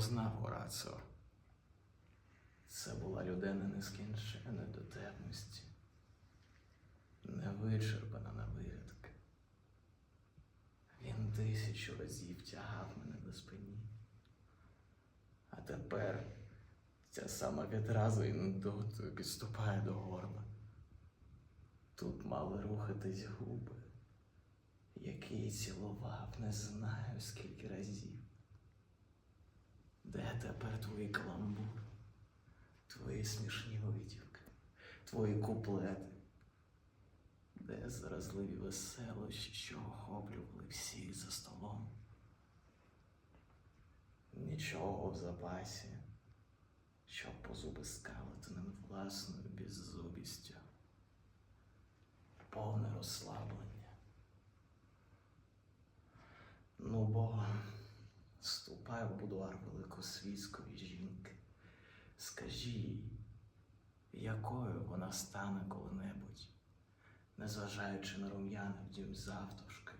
познав Горацио. Це була людина нескінченої дотепності, невичерпана на вирядки. Він тисячу разів тягав мене до спині. А тепер ця сама відразу і нудотою підступає до горла. Тут мали рухатись губи, які цілував не знаю скільки разів. Тепер твої каламбури, твої смішні витівки, твої куплети? Де заразливі веселощі, що охоплювали всіх за столом? Нічого в запасі, щоб по зуби скалити над власною беззубістю. Повне розслаблення. Ну бо ступай в будуар великосвітської жінки. Скажи їй, якою вона стане коли-небудь, незважаючи на рум'яни в дім завтовшки.